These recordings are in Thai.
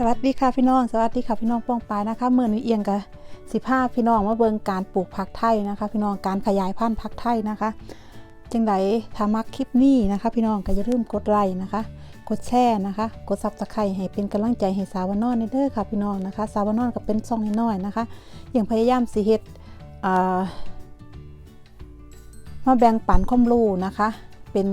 สวัสดีค่ะพี่น้อง สวัสดีค่ะพี่น้องป้องปายนะคะเมื่อนี้เอียงกับสิภาพี่น้องมาเบิ่งการปลูกผักไทยนะคะ พี่น้องการขยายพันธุ์ผักไทยนะคะจังไดถ้ามักคลิปนี้นะคะ พี่น้องก็อย่าลืมกดไลค์นะคะ กดแชร์นะคะ กดซับสไครต์ให้เป็นกำลังใจให้สาวนอนในเด้อค่ะพี่น้องนะคะ สาวนอนก็เป็นซองน้อยๆนะคะ อย่างพยายามสิเฮ็ดมาแบ่งปันความรู้นะคะ เป็น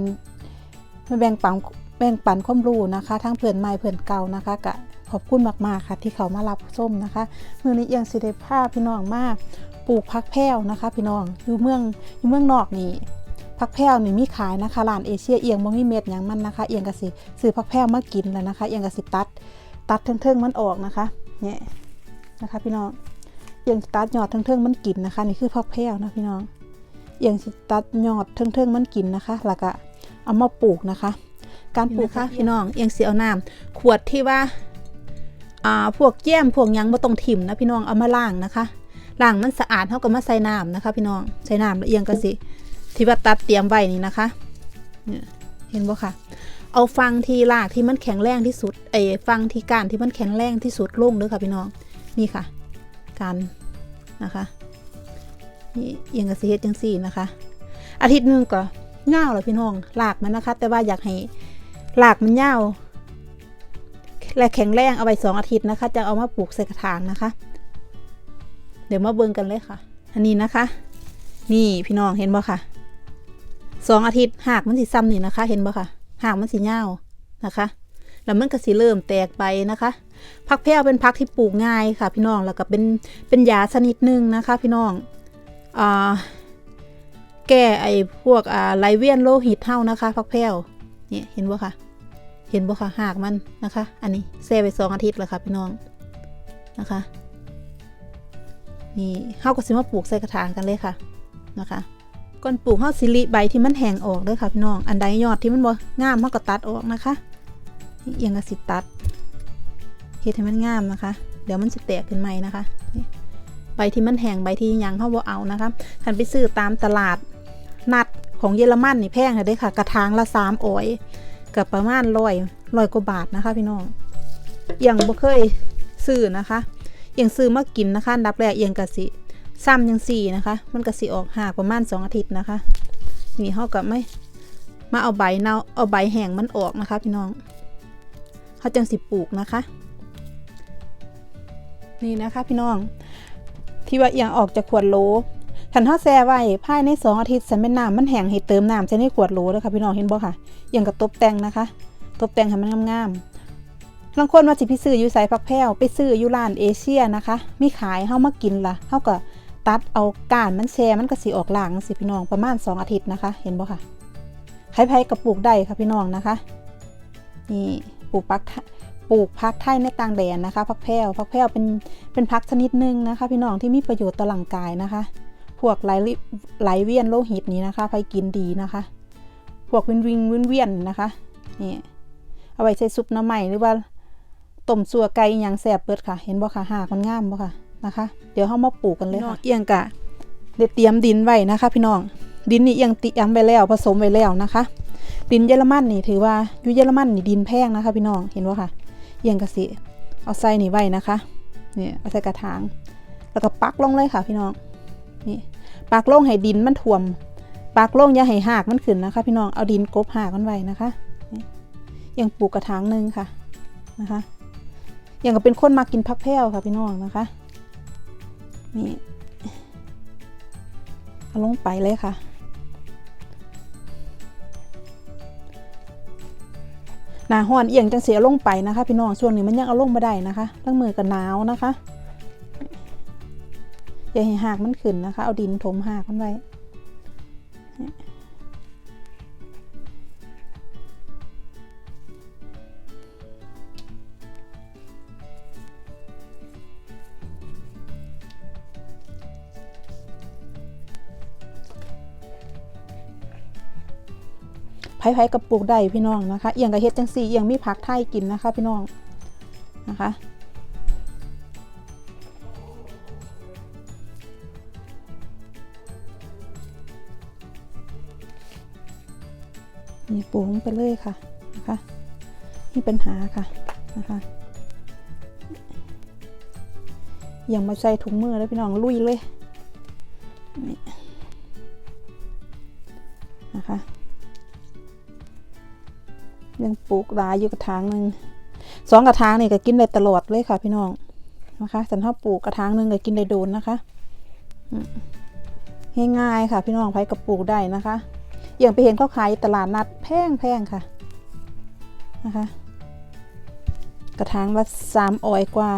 มาแบ่งปันแบ่งปันความรู้นะคะ ทั้งเพื่อนใหม่เพื่อนเก่านะคะกะ อบคุณมากๆค่ะที่เขามารับส้มนะคะเมื่อนี้เอียงสิได้พาพี่น้องมาปลูกพักแพ้วนะคะ พี่น้องอยู่เมืองอยู่เมืองนอกนี่พักแพ้วนี่มีขายนะคะร้านเอเชียเอียงบ่มีเม็ดอย่างมันนะคะ เอียงกะสิซื้อพักแพ้วมากินแล้วนะคะ เอียงกะสิตัด ตัดเทิงๆมันออกนะคะเนี่ยนะคะพี่น้องเอียงสิตัดยอดเทิงๆมันกินนะคะ นี่คือพักแพ้วนะพี่น้อง เอียงสิตัดยอดเทิงๆมันกินนะคะแล้วก็เอามาปลูกนะคะ การปลูกค่ะพี่น้องเอียงสิเอาน้ำขวดที่ว่า อ่าพวกแย้มพวกยังบ่ต้องถิ่มนะพี่น้องเอามาล้างนะคะล้างมันสะอาดเท่ากับมาใส่น้ำนะคะ พี่น้องใส่น้ำแล้วเอียงก็สิที่ว่าตัดเตรียมไว้นี่นะคะเห็นบ่ค่ะ เอาฟังที่รากที่มันแข็งแรงที่สุดไอ้ฟังที่กานที่มันแข็งแรงที่สุดลงเด้อค่ะพี่น้องนี่ค่ะ การนะคะนี่เอียงก็สิเฮ็ดจังซี่นะคะ อาทิตย์หนึงก็เงาแล้วพี่น้องรากมันนะคะ แต่ว่าอยากให้รากมันเงา และแข็งแรงเอาไว้สองอาทิตย์นะคะ จะเอามาปลูกใส่กระถางนะคะ เดี๋ยวมาเบิ่งกันเลยค่ะ อันนี้นะคะ นี่พี่น้องเห็นบ่ค่ะสองอาทิตย์หากมันสิซ้ำนี่นะคะ เห็นบ่ค่ะหากมันสิเงานะคะแล้วมันก็สิเริ่มแตกไปนะคะพักแพรวเป็นพักที่ปลูกง่ายค่ะ พี่น้องแล้วก็เป็นเป็นยาชนิดหนึ่งนะคะ พี่น้องอ่าแก้ไอ้พวกอ่าไหลเวียนโลหิตเท่านะคะพักแพ้วเนี่ยเห็นบ่ค่ะ เห็นบ่คะหากมันนะคะ อันนี้แช่ไปสองอาทิตย์แล้วค่ะพี่น้องนะคะนี่เฮาก็สิมาปลูกใส่กระถางกันเลยค่ะนะคะก่อนปลูกเฮาสิริใบที่มันแห้งออกเด้อค่ะพี่น้องอันใดยอดที่มันบ่งามเฮาก็ตัดออกนะคะนี่เอียงก็สิตัดเฮ็ดให้มันงามนะคะ เดี๋ยวมันจะแตกขึ้นใหม่นะคะนี่ใบที่มันแห้งใบที่ยังเฮาบ่เอานะคะคันไปซื้อตามตลาดนัดของเยอรมันนี่แพงเลยเด้อค่ะ กระถางละสามออย กับประมาณร้อยร้อยกว่าบาทนะคะ พี่น้องเอียงบ่เคยซื้อนะคะเอียงซื้อมากินนะคะอันดับแรกเอียงกะสิซ้ำยังสี่นะคะ มันกะสิออกหากประมาณสองอาทิตย์นะคะนี่เฮากับไม่มาเอาใบเนาเอาใบแห้งมันออกนะคะ พี่น้องเขาจังสิปลูกนะคะ นี่นะคะพี่น้อง ที่ว่าเอียงออกจากขวดโหลขันทอดแซ่ไว้ภายในสองอาทิตย์สันเป็นน้ำมันแห้งให้เติมน้ำใส่ในขวดโหลเลยค่ะพี่น้องเห็นบ่ค่ะ อย่างกับตบแต่งนะคะ ตบแต่งให้มันงามๆบางคนว่าสิพี่ซื้ออยู่สายพักแพ้วไปซื้ออยู่ร้านเอเชียนะคะ มีขายเฮามากินละ่ะเฮาก็ตัดเอาก้านมันแช่มันก็สิออกหลังสิพี่น้องประมาณสองอาทิตย์นะคะ เห็นบ่ค่ะใครๆกับปลูกได้ค่ะพี่น้องนะคะ นี่ปลูกพักปลูกพักไทยในต่างแดนนะคะพักแพ้วพักแพ้วเป็นเป็นพักชนิดหนึ่งนะคะ พี่น้องที่มีประโยชน์ต่อร่างกายนะคะ พวกไหลลิไหลเวียนโลหิตนี้นะคะไปกินดีนะคะ วกวินวิงวินเวียนนะคะนี่เอาไว้ใส่ซุปน้ำใหม่หรือว่าต้มสัวไก่อย่างแสบเปิดค่ะ เห็นบ่ค่ะหากมันงามบ่ค่ะนะคะ เดี๋ยวเข้ามาปลูกกันเลยค่ะเอียงกะเดี๋ยวเตรียมดินไว้นะคะ พี่น้องดินนี่เอียงเตรียมไปแล้วผสมไว้แล้วนะคะ ดินเยอรมันนี่ถือว่าอยู่เยอรมันนี่ดินแพงนะคะ พี่น้องเห็นบ่ค่ะ เอียงกะสิเอาใส่นี่ไว้นะคะเนี่ยเอาใส่กระถาง แล้วก็ปักลงเลยค่ะ พี่น้องนี่ปากโล่งให้ดินมันท่วม ปากโล่งอย่าให้หากมันขึ้นนะคะ พี่น้องเอาดินกบหากมันไว้นะคะอย่างปลูกกระถางหนึ่งค่ะนะคะอย่างก็เป็นคนมากินพักแพ้วค่ะพี่น้องนะคะนี่เอาลงไปเลยค่ะ หนาห้อนเอียงจังเสียลงไปนะคะ พี่น้องช่วงนี้มันยังเอาลงมาได้นะคะตั้งมือกับหนาวนะคะอย่าให้หากมันขึ้นนะคะ เอาดินถมหากมันไว้ ไผ่ๆกับปลูกได้พี่น้องนะคะเอียงกับเฮ็ดจังสี่เอียงมีผักไทยกินนะคะพี่น้องนะคะนี่ปลูกลงไปเลยค่ะนะคะนี่ปัญหาค่ะนะคะยังมาใส่ถุงมือแล้วพี่น้องลุยเลยนี่ ยังปลูกหลายอยู่กระถางหนึ่งสองกระถางนี่ก็กินได้ตลอดเลยค่ะพี่น้องนะคะสันทาปลูกกระถางหนึ่งก็กินได้โดนนะคะง่ายๆค่ะ พี่น้องไผกับปลูกได้นะคะ อย่างไปเห็นเขาขายตลาดนัดแพงแพงๆค่ะนะคะ กระถางละสามออยกว่า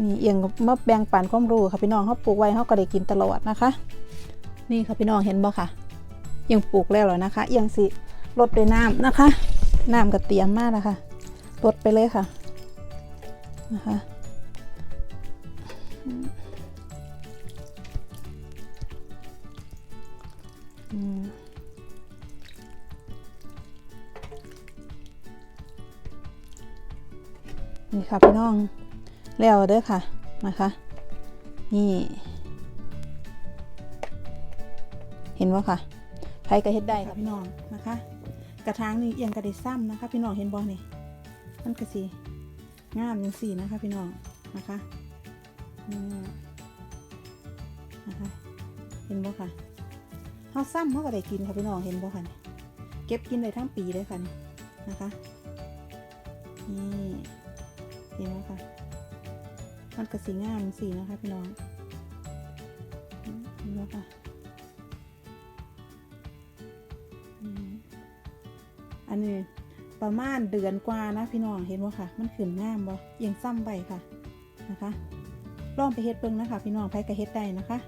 นี่เอียงมาแบ่งปันความรู้ค่ะพี่น้องเขาปลูกไว้เขาก็ได้กินตลอดนะคะ นี่ค่ะพี่น้องเห็นบ่ค่ะยังปลูกแล้วเหรอนะคะเอียงสิ ลดด้วยน้ำนะคะน้ำก็เตรียมมากนะคะลดไปเลยค่ะนะคะนี่ค่ะพี่น้องแล้วเด้อค่ะนะคะ นี่ เห็นว่าค่ะไผก็เฮ็ดได้ค่ะพี่น้องนะคะ กระถางนี่เอียงกระดิซ้ำนะคะ พี่น้องเห็นบ่นี่มันก็สีงามย่างสีนะคะ พี่น้องนะคะนะคะ เห็นบ่ค่ะเฮาซ้ำเฮาก็ได้กินค่ะพี่น้องเห็นบ่ค่ะเก็บกินได้ทั้งปีเลยค่ะนี่นะคะนี่เห็นบ่ค่ะมันก็สีงามสีนะคะพี่น้องเห็นบ่ค่ะ อันนี้ประมาณเดือนกว่านะพี่น้องเห็นว่าค่ะ มันขึ้นงามบ่เอียังซ้ำใบค่ะนะคะ ลองไปเฮ็ดเบิ่งนะคะ พี่น้องไผก็เฮ็ดได้นะคะ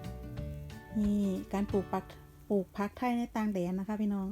นี่การปลูกปักปลูกพักไทยในต่างแดนนะคะ พี่น้อง